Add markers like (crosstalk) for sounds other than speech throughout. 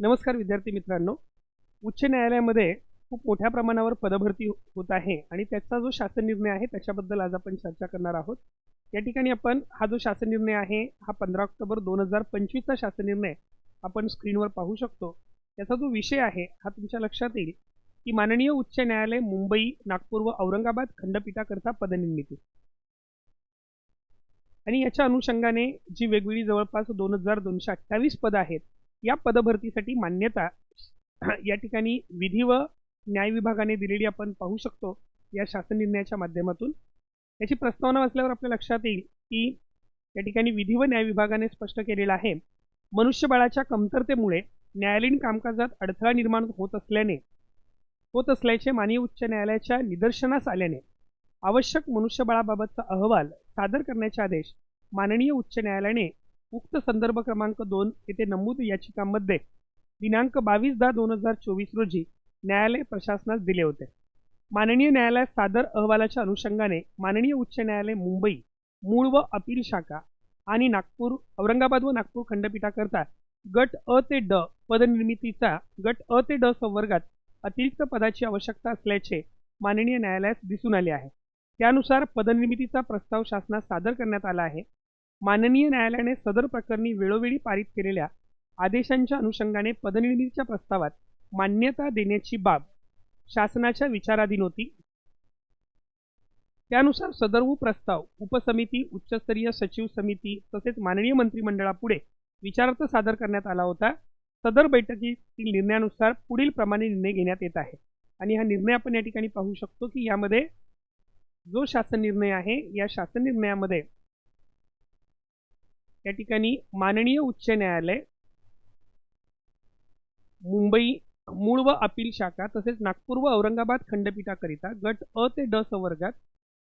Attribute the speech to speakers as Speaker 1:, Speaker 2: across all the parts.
Speaker 1: नमस्कार विद्यार्थी मित्रांनो. उच्च न्यायालयामध्ये खूप मोठ्या प्रमाणावर पदभरती होत आहे आणि त्याचा जो शासन निर्णय आहे त्याच्याबद्दल आज आपण चर्चा करणार आहोत. या ठिकाणी आपण हा जो शासन निर्णय आहे हा पंधरा ऑक्टोबर दोन हजार पंचवीसचा शासन निर्णय आपण स्क्रीनवर पाहू शकतो. त्याचा जो विषय आहे हा तुमच्या लक्षात येईल की माननीय उच्च न्यायालय मुंबई नागपूर व औरंगाबाद खंडपीठाकरता पदनिर्मिती. आणि याच्या अनुषंगाने जी वेगवेगळी जवळपास दोन हजार दोनशे अठ्ठावीस पदं आहेत या पदभरतीसाठी मान्यता (clears throat) या ठिकाणी विधी व न्याय विभागाने दिलेली आपण पाहू शकतो या शासन निर्णयाच्या माध्यमातून. याची प्रस्तावना वाचल्यावर आपल्या लक्षात येईल की या ठिकाणी विधी व न्याय विभागाने स्पष्ट केलेलं आहे. मनुष्यबळाच्या कमतरतेमुळे न्यायालयीन कामकाजात अडथळा निर्माण होत असल्याने होत असल्याचे माननीय उच्च न्यायालयाच्या निदर्शनास आल्याने आवश्यक मनुष्यबळाबाबतचा अहवाल सादर करण्याचे आदेश माननीय उच्च न्यायालयाने उक्त संदर्भ क्रमांक दोन येथे नमूद याचिकांमध्ये दिनांक बावीस दहा दोन हजार चोवीस रोजी न्यायालय प्रशासनास दिले होते. माननीय न्यायालयात सादर अहवालाच्या अनुषंगाने माननीय उच्च न्यायालय मुंबई मूळ व अपील शाखा आणि नागपूर औरंगाबाद व नागपूर खंडपीठाकरता गट अ ते ड पदनिर्मितीचा गट अ ते ड संवर्गात अतिरिक्त पदाची आवश्यकता असल्याचे माननीय न्यायालयास दिसून आले आहे. त्यानुसार पदनिर्मितीचा प्रस्ताव शासनास सादर करण्यात आला आहे. माननीय न्यायालयाने सदर प्रकरणी वेळोवेळी पारित केलेल्या आदेशांच्या अनुषंगाने पदनिर्मितीच्या प्रस्तावात मान्यता देण्याची बाब शासनाच्या विचाराधीन होती. त्यानुसार सदर्व प्रस्ताव उपसमिती उच्चस्तरीय सचिव समिती तसेच माननीय मंत्रिमंडळापुढे विचारार्थ सादर करण्यात आला होता. सदर बैठकीतील निर्णयानुसार पुढील प्रमाणे निर्णय घेण्यात येत आहे. आणि हा निर्णय आपण या ठिकाणी पाहू शकतो की यामध्ये जो शासन निर्णय आहे या शासन निर्णयामध्ये या ठिकाणी माननीय उच्च न्यायालय मुंबई मूळ व अपील शाखा तसेच नागपूर व औरंगाबाद खंडपीठाकरिता गट अ ते ड संवर्गात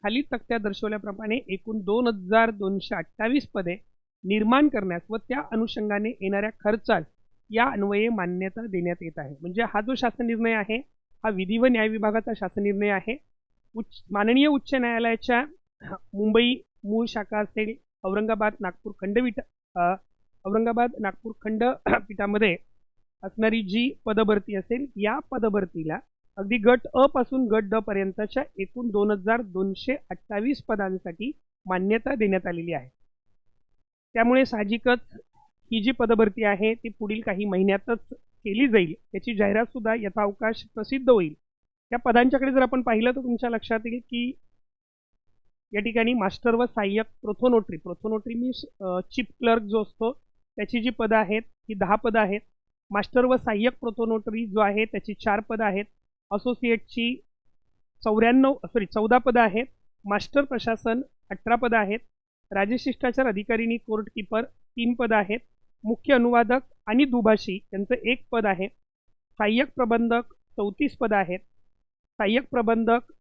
Speaker 1: खाली तक्त्यात दर्शवल्याप्रमाणे एकूण दोन हजार दोनशे अठ्ठावीस पदे निर्माण करण्यास व त्या अनुषंगाने येणाऱ्या खर्चास या अन्वये मान्यता देण्यात येत आहे. म्हणजे हा जो शासन निर्णय आहे हा विधी व न्याय विभागाचा शासन निर्णय आहे. उच्च माननीय उच्च न्यायालयाच्या मुंबई मूळ शाखा असेल औरंगाबाद नागपूर खंडपीठ औरंगाबाद नागपूर खंडपीठामध्ये (clears throat) असणारी जी पदभरती असेल या पदभरतीला अगदी गट अ पासून गट ड पर्यंतच्या एकूण दोन हजार दोनशे अठ्ठावीस पदांसाठी मान्यता देण्यात आलेली आहे. त्यामुळे साहजिकच ही जी पदभरती आहे ती पुढील काही महिन्यातच केली जाईल. याची जाहिरात सुद्धा यथावकाश प्रसिद्ध होईल. त्या पदांच्याकडे जर आपण पाहिलं तर तुमच्या लक्षात येईल की या ठिकाणी मास्टर व सहाय्यक prothonotary prothonotary means chief clerk जो असतो त्याची जी पदं आहेत ही दहा पदं आहेत. मास्टर व सहाय्यक प्रोथोनोटरी जो आहे त्याची चार पदं आहेत. असोसिएटची चौऱ्याण्णव सॉरी चौदा पदं आहेत. मास्टर प्रशासन अठरा पदं आहेत. राजशिष्टाचार अधिकारीनी कोर्ट किपर तीन पदं आहेत. मुख्य अनुवादक आणि दुभाषी यांचं एक पद आहे. सहाय्यक प्रबंधक चौतीस पदं आहेत. सहाय्यक प्रबंधक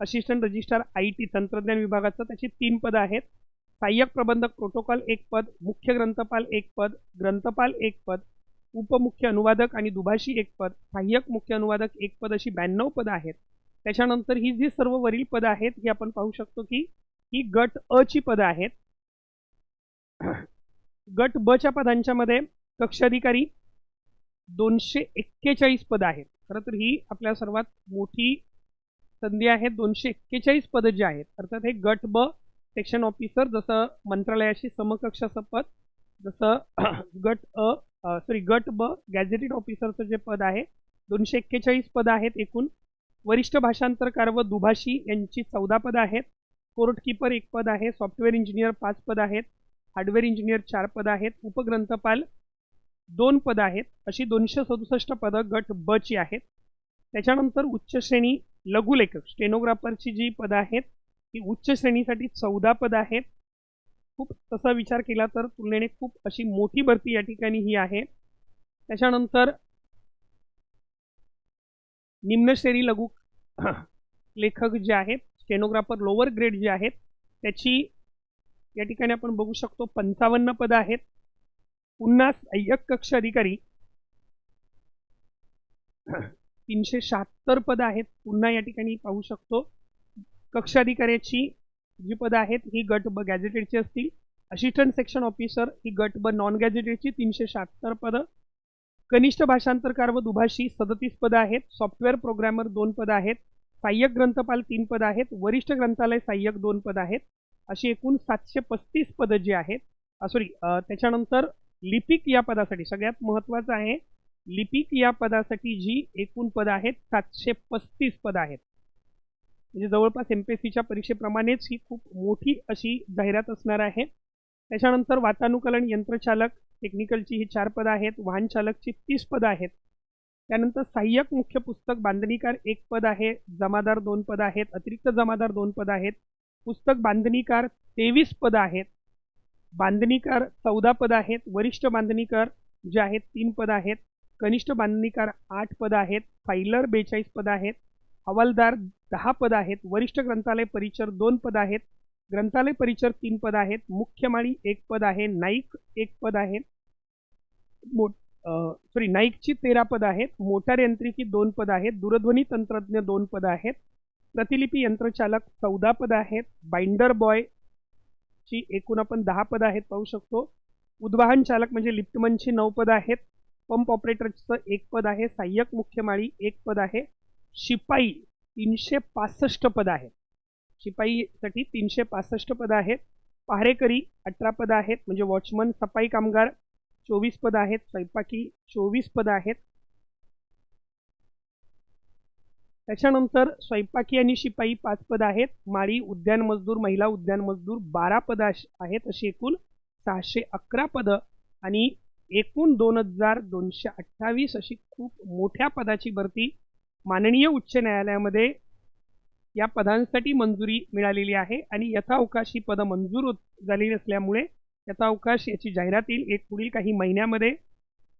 Speaker 1: असिस्टंट रजिस्ट्रार आय टी तंत्रज्ञान विभागाचं त्याची तीन पदं आहेत. सहाय्यक प्रबंधक प्रोटोकॉल एक पद मुख्य ग्रंथपाल एक पद ग्रंथपाल एक पद उपमुख्य अनुवादक आणि दुभाषी एक पद. सहाय्यक मुख्य अनुवादक एक पद अशी ब्याण्णव पदं आहेत. त्याच्यानंतर ही जी सर्व वरील पदं आहेत ही आपण पाहू शकतो की ही गट अ ची पदं आहेत. गट ब च्या पदांच्या मध्ये कक्ष अधिकारी दोनशे एक्केचाळीस पदं आहेत. खरं तर ही आपल्या सर्वात मोठी संधी आहेत. दोनशे एक्केचाळीस पदं जी आहेत. अर्थात हे गट ब सेक्शन ऑफिसर जसं मंत्रालयाशी समकक्ष असं पद जसं (clears throat) गट अ सॉरी गट ब गॅझेटेड ऑफिसरचं जे पद आहे दोनशे एक्केचाळीस पदं आहेत एकूण. वरिष्ठ भाषांतरकार व दुभाषी यांची चौदा पदं आहेत. कोर्ट किपर एक पद आहे. सॉफ्टवेअर इंजिनियर पाच पदं आहेत. हार्डवेअर इंजिनियर चार पदं आहेत. उपग्रंथपाल दोन पदं आहेत. अशी दोनशे सदुसष्ट पदं गट ब ची आहेत. त्याच्यानंतर उच्च श्रेणी लघुलेखक स्टेनोग्राफरची जी पदं आहेत ती उच्च श्रेणीसाठी चौदा पदं आहेत. खूप तसा विचार केला तर तुलनेने खूप अशी मोठी भरती या ठिकाणी ही आहे. त्याच्यानंतर निम्नश्रेणी लघु (clears throat) लेखक जे आहेत स्टेनोग्राफर लोअर ग्रेड जे आहेत त्याची या ठिकाणी आपण बघू शकतो पंचावन्न पदं आहेत. पुन्हा सहाय्यक कक्ष अधिकारी तीनशे शहात्तर पदं आहेत. पुन्हा या ठिकाणी पाहू शकतो. कक्षाधिकाऱ्याची जी पदं आहेत ही गट ब गॅझेटेडची असतील. असिस्टंट सेक्शन ऑफिसर ही गट ब नॉन गॅझेटेडची तीनशे शहात्तर पदं. कनिष्ठ भाषांतरकार व दुभाषी सदतीस पदं आहेत. सॉफ्टवेअर प्रोग्रॅमर दोन पदं आहेत. सहाय्यक ग्रंथपाल तीन पदं आहेत. वरिष्ठ ग्रंथालय सहाय्यक दोन पदं आहेत. अशी एकूण सातशे पस्तीस पदं जी आहेत सॉरी त्याच्यानंतर लिपिक या पदासाठी सगळ्यात महत्त्वाचं आहे लिपिक या पदासाठी जी एकूण पदं आहेत सातशे पस्तीस पदं आहेत. म्हणजे जवळपास एम पी एस सीच्या परीक्षेप्रमाणेच ही खूप मोठी अशी जाहिरात असणार आहे. त्याच्यानंतर वातानुकलन यंत्रचालक टेक्निकलची ही चार पदं आहेत वाहन चालकची तीस पदं आहेत. त्यानंतर सहाय्यक मुख्य पुस्तक बांधणीकार एक पद आहे जमादार दोन पदं आहेत अतिरिक्त जमादार दोन पदं आहेत. पुस्तक बांधणीकार तेवीस पदं आहेत. बांधणीकार चौदा पदं आहेत. वरिष्ठ बांधणीकार जे आहेत तीन पदं आहेत. कनिष्ठ बांधणीकार आठ पदं आहेत फायलर बेचाळीस पदं आहेत हवालदार दहा पदं आहेत वरिष्ठ ग्रंथालय परिचर दोन पदं आहेत ग्रंथालय परिचर तीन पदं आहेत मुख्य माळी एक पद आहे नाईक एक पद आहे मो सॉरी नाईकची तेरा पदं आहेत मोटार यंत्रिकी दोन पदं आहेत दूरध्वनी तंत्रज्ञ दोन पदं आहेत प्रतिलिपी यंत्रचालक चौदा पदं आहेत बाइंडर बॉय ची एकूण आपण दहा पदं आहेत पाहू शकतो उद्वाहन चालक म्हणजे लिफ्टमनची नऊ पदं आहेत पंप ऑपरेटरचं एक पद आहे सहाय्यक मुख्य माळी एक पद आहे शिपाई तीनशे पासष्ट पद आहेत शिपाईसाठी तीनशे पासष्ट पद आहेत पहारेकरी अठरा पद आहेत म्हणजे वॉचमन सफाई कामगार चोवीस पद आहेत स्वयंपाकी चोवीस पद आहेत. त्याच्यानंतर स्वयंपाकी आणि शिपाई पाच पद आहेत माळी उद्यान मजदूर महिला उद्यान मजदूर बारा पद आहेत अशी एकूण सहाशे अकरा पदं आणि एकूण दोन हजार दोनशे अठ्ठावीस अशी खूप मोठ्या पदाची भरती माननीय उच्च न्यायालयामध्ये या पदांसाठी मंजुरी मिळालेली आहे आणि यथावकाश ही पदं मंजूर होत झालेली असल्यामुळे यथावकाश याची जाहिरात येईल. एक पुढील काही महिन्यामध्ये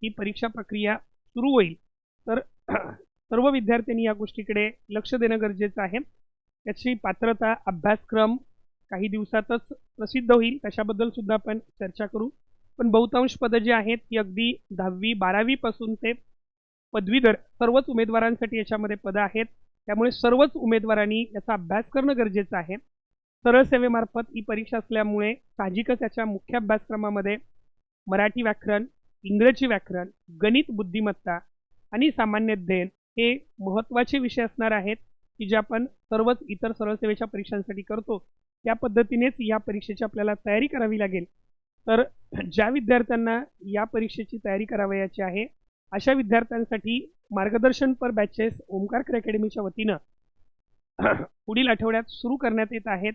Speaker 1: ही परीक्षा प्रक्रिया सुरू होईल. तर (clears throat) सर्व विद्यार्थ्यांनी या गोष्टीकडे लक्ष देणं गरजेचं आहे. त्याची पात्रता अभ्यासक्रम काही दिवसातच प्रसिद्ध होईल. त्याच्याबद्दल सुद्धा आपण चर्चा करू. पण बहुतांश पदं जी आहेत ती अगदी दहावी बारावीपासून ते पदवीधर सर्वच उमेदवारांसाठी याच्यामध्ये पदं आहेत. त्यामुळे सर्वच उमेदवारांनी याचा अभ्यास करणं गरजेचं आहे. सरळ सेवेमार्फत ही परीक्षा असल्यामुळे साहजिकच याच्या मुख्य अभ्यासक्रमामध्ये मराठी व्याकरण इंग्रजी व्याकरण गणित बुद्धिमत्ता आणि सामान्य अध्ययन हे महत्त्वाचे विषय असणार आहेत की जे आपण सर्वच इतर सरळ सेवेच्या परीक्षांसाठी करतो. त्या पद्धतीनेच या परीक्षेची आपल्याला तयारी करावी लागेल. तर ज्या विद्यार्थ्यांना या परीक्षेची तयारी करावयाची आहे अशा विद्यार्थ्यांसाठी मार्गदर्शन पर बॅचेस ओमकार क्र अकॅडमीच्या वतीनं पुढील आठवड्यात सुरू करण्यात येत आहेत.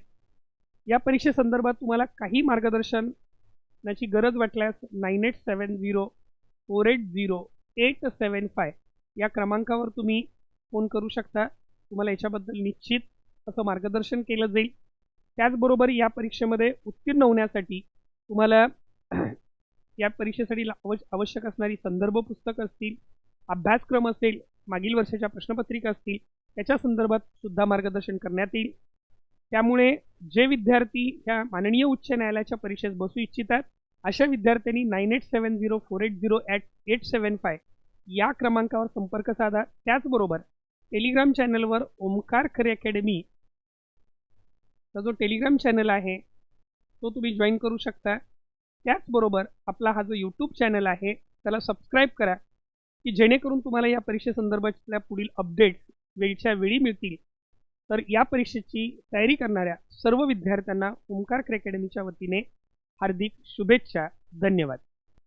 Speaker 1: या परीक्षेसंदर्भात तुम्हाला काही मार्गदर्शनाची गरज वाटल्यास nine eight seven zero four eight zero eight seven five या क्रमांकावर तुम्ही फोन करू शकता. तुम्हाला याच्याबद्दल निश्चित असं मार्गदर्शन केलं जाईल. त्याचबरोबर या परीक्षेमध्ये उत्तीर्ण होण्यासाठी तुम्हाला (clears throat) या परीक्षेसाठी ला- आवश्य आवश्यक असणारी संदर्भ पुस्तकं असतील अभ्यासक्रम असेल मागील वर्षाच्या प्रश्नपत्रिका असतील त्याच्या संदर्भात सुद्धा मार्गदर्शन करण्यात येईल. त्यामुळे जे विद्यार्थी ह्या माननीय उच्च न्यायालयाच्या परीक्षेत बसू इच्छितात अशा विद्यार्थ्यांनी nine eight seven zero four eight zero eight eight seven five या क्रमांकावर संपर्क साधा. त्याचबरोबर टेलिग्राम चॅनलवर ओमकार खरे अकॅडमीचा जो टेलिग्राम चॅनल आहे तो तुम्ही जॉईन करू शकता. त्याचबरोबर आपला हा जो यूट्यूब चॅनल आहे त्याला सबस्क्राईब करा की जेणेकरून तुम्हाला या परीक्षेसंदर्भातल्या पुढील अपडेट्स वेळच्या वेळी मिळतील. तर या परीक्षेची तयारी करणाऱ्या सर्व विद्यार्थ्यांना ओमकार अकॅडमीच्या वतीने हार्दिक शुभेच्छा. धन्यवाद.